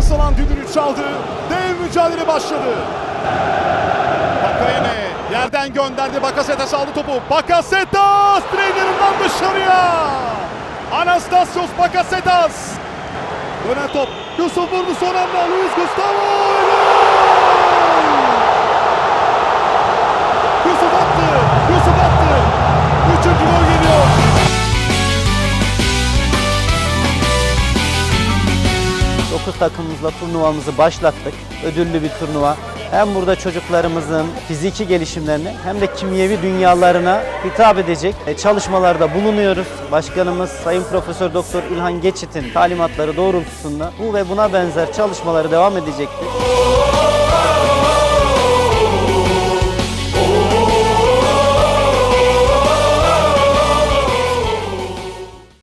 şans alan düdüğünü çaldı. Dev mücadele başladı. Bakayene yerden gönderdi. Bakasetas aldı topu. Bakasetas trainerından dışarıya. Anastasios Bakasetas. Dönen top. Yusuf vurdu son anda. Luis Gustavo. Yusuf attı. Yusuf attı. Üçüncü gol geliyor. Dokuz takımımızla turnuvamızı başlattık. Ödüllü bir turnuva. Hem burada çocuklarımızın fiziki gelişimlerine hem de kimyevi dünyalarına hitap edecek e, çalışmalarda bulunuyoruz. Başkanımız Sayın Profesör Doktor İlhan Geçit'in talimatları doğrultusunda bu ve buna benzer çalışmaları devam edecektir.